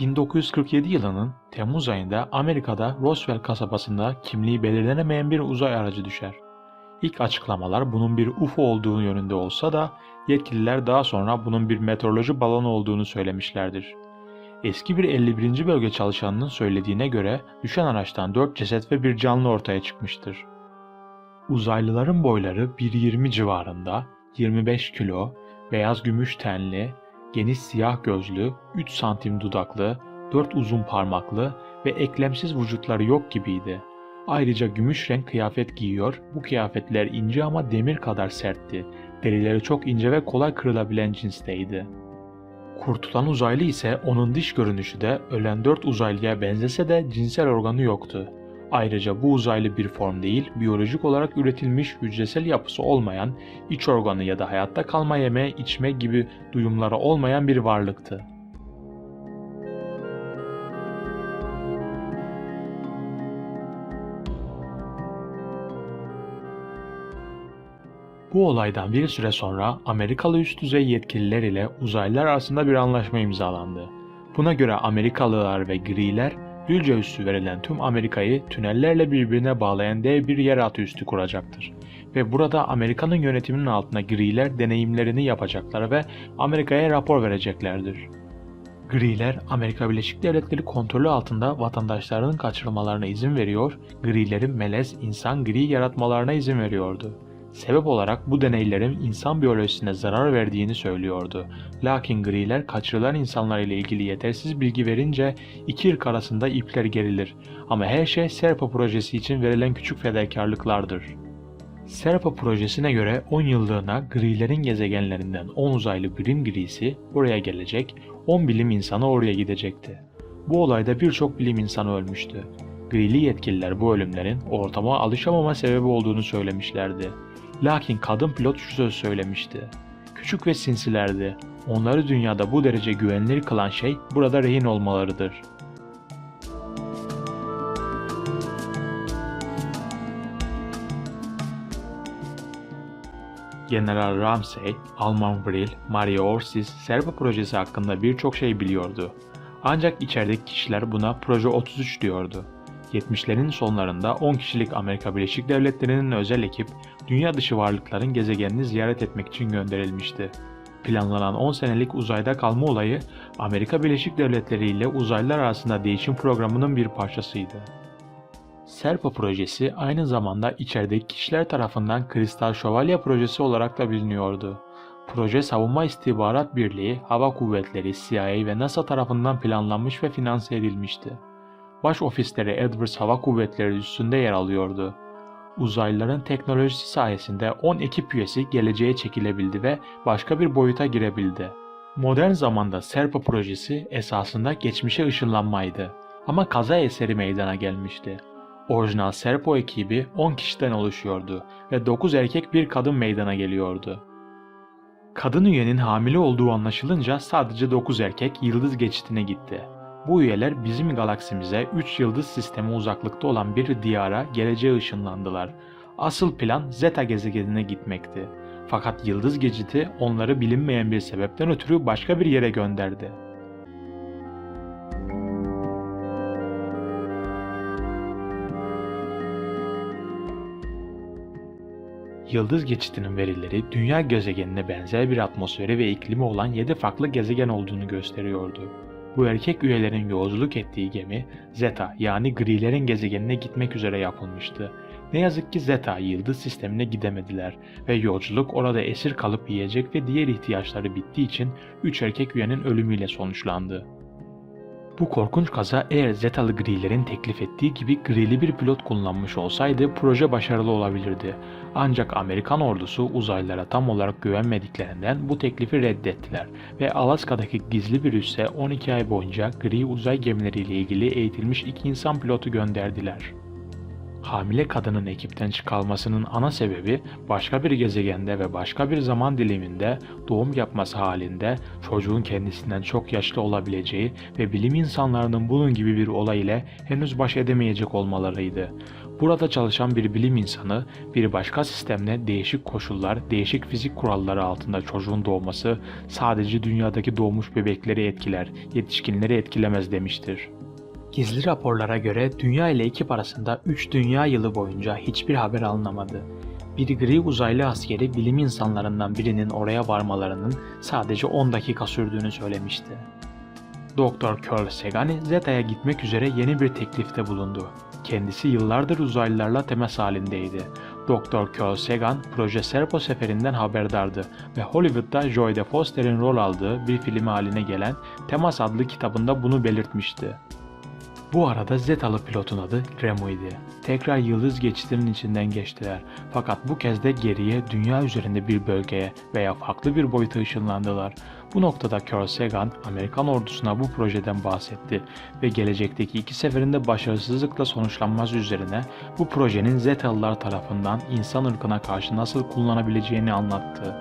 ...1947 yılının Temmuz ayında Amerika'da Roswell kasabasında kimliği belirlenemeyen bir uzay aracı düşer. İlk açıklamalar bunun bir UFO olduğu yönünde olsa da yetkililer daha sonra bunun bir meteoroloji balonu olduğunu söylemişlerdir. Eski bir 51. bölge çalışanının söylediğine göre düşen araçtan 4 ceset ve bir canlı ortaya çıkmıştır. Uzaylıların boyları 1.20 civarında, 25 kilo, beyaz gümüş tenli, geniş siyah gözlü, 3 santim dudaklı, 4 uzun parmaklı ve eklemsiz vücutları yok gibiydi. Ayrıca gümüş renk kıyafet giyiyor, bu kıyafetler ince ama demir kadar sertti. Derileri çok ince ve kolay kırılabilen cinsteydi. Kurtulan uzaylı ise onun dış görünüşü de ölen dört uzaylıya benzese de cinsel organı yoktu. Ayrıca bu uzaylı bir form değil, biyolojik olarak üretilmiş hücresel yapısı olmayan, iç organı ya da hayatta kalma yeme, içme gibi duyumları olmayan bir varlıktı. Bu olaydan bir süre sonra Amerikalı üst düzey yetkililer ile uzaylılar arasında bir anlaşma imzalandı. Buna göre Amerikalılar ve Griler, Gülce üssü verilen tüm Amerika'yı tünellerle birbirine bağlayan dev bir yeraltı üssü kuracaktır. Ve burada Amerika'nın yönetiminin altında Griler deneyimlerini yapacaklar ve Amerika'ya rapor vereceklerdir. Griler, Amerika Birleşik Devletleri kontrolü altında vatandaşlarının kaçırılmalarına izin veriyor, Grilerin melez insan gri yaratmalarına izin veriyordu. Sebep olarak bu deneylerin insan biyolojisine zarar verdiğini söylüyordu. Lakin griler kaçırılan insanlar ile ilgili yetersiz bilgi verince iki ırk arasında ipler gerilir. Ama her şey Serpa projesi için verilen küçük fedakarlıklardır. Serpa projesine göre 10 yıllığına grilerin gezegenlerinden 10 uzaylı birim grisi buraya gelecek, 10 bilim insanı oraya gidecekti. Bu olayda birçok bilim insanı ölmüştü. Grili yetkililer bu ölümlerin ortama alışamama sebebi olduğunu söylemişlerdi. Lakin kadın pilot şu söz söylemişti. Küçük ve sinsilerdi. Onları dünyada bu derece güvenilir kılan şey burada rehin olmalarıdır. General Ramsey, Alman Vril, Maria Orsiz, Serpa projesi hakkında birçok şey biliyordu. Ancak içerideki kişiler buna Proje 33 diyordu. 70'lerin sonlarında 10 kişilik Amerika Birleşik Devletleri'nin özel ekip dünya dışı varlıkların gezegenini ziyaret etmek için gönderilmişti. Planlanan 10 senelik uzayda kalma olayı Amerika Birleşik Devletleri ile uzaylılar arasında değişim programının bir parçasıydı. Serpa projesi aynı zamanda içerideki kişiler tarafından Kristal Şövalye projesi olarak da biliniyordu. Proje Savunma İstihbarat Birliği, Hava Kuvvetleri, CIA ve NASA tarafından planlanmış ve finanse edilmişti. Baş ofisleri Edwards Hava Kuvvetleri üstünde yer alıyordu. Uzaylıların teknolojisi sayesinde 10 ekip üyesi geleceğe çekilebildi ve başka bir boyuta girebildi. Modern zamanda Serpa projesi esasında geçmişe ışınlanmaydı ama kaza eseri meydana gelmişti. Orijinal Serpo ekibi 10 kişiden oluşuyordu ve 9 erkek bir kadın meydana geliyordu. Kadın üyenin hamile olduğu anlaşılınca sadece 9 erkek yıldız geçitine gitti. Bu üyeler bizim galaksimize 3 yıldız sistemi uzaklıkta olan bir diyara geleceğe ışınlandılar. Asıl plan Zeta gezegenine gitmekti. Fakat yıldız geçiti onları bilinmeyen bir sebepten ötürü başka bir yere gönderdi. Yıldız geçitinin verileri dünya gezegenine benzer bir atmosferi ve iklimi olan 7 farklı gezegen olduğunu gösteriyordu. Bu erkek üyelerin yolculuk ettiği gemi Zeta yani grilerin gezegenine gitmek üzere yapılmıştı. Ne yazık ki Zeta yıldız sistemine gidemediler ve yolculuk orada esir kalıp yiyecek ve diğer ihtiyaçları bittiği için 3 erkek üyenin ölümüyle sonuçlandı. Bu korkunç kaza eğer Zetalı grilerin teklif ettiği gibi grili bir pilot kullanmış olsaydı proje başarılı olabilirdi. Ancak Amerikan ordusu uzaylılara tam olarak güvenmediklerinden bu teklifi reddettiler ve Alaska'daki gizli bir üsse 12 ay boyunca gri uzay gemileriyle ilgili eğitilmiş iki insan pilotu gönderdiler. Hamile kadının ekipten çıkarılmasının ana sebebi başka bir gezegende ve başka bir zaman diliminde doğum yapması halinde çocuğun kendisinden çok yaşlı olabileceği ve bilim insanlarının bunun gibi bir olay ile henüz baş edemeyecek olmalarıydı. Burada çalışan bir bilim insanı bir başka sistemde değişik koşullar, değişik fizik kuralları altında çocuğun doğması sadece dünyadaki doğmuş bebekleri etkiler, yetişkinleri etkilemez demiştir. Gizli raporlara göre Dünya ile ekip arasında 3 dünya yılı boyunca hiçbir haber alınamadı. Bir gri uzaylı askeri bilim insanlarından birinin oraya varmalarının sadece 10 dakika sürdüğünü söylemişti. Doktor Carl Sagan, Zeta'ya gitmek üzere yeni bir teklifte bulundu. Kendisi yıllardır uzaylılarla temas halindeydi. Doktor Carl Sagan, proje Serpo seferinden haberdardı ve Hollywood'da Joy de Foster'in rol aldığı bir film haline gelen Temas adlı kitabında bunu belirtmişti. Bu arada Zetalı pilotun adı Remo idi. Tekrar yıldız geçitinin içinden geçtiler. Fakat bu kez de geriye dünya üzerinde bir bölgeye veya farklı bir boyuta ışınlandılar. Bu noktada Carl Sagan Amerikan ordusuna bu projeden bahsetti ve gelecekteki iki seferinde başarısızlıkla sonuçlanmaz üzerine bu projenin Zetalılar tarafından insan ırkına karşı nasıl kullanılabileceğini anlattı.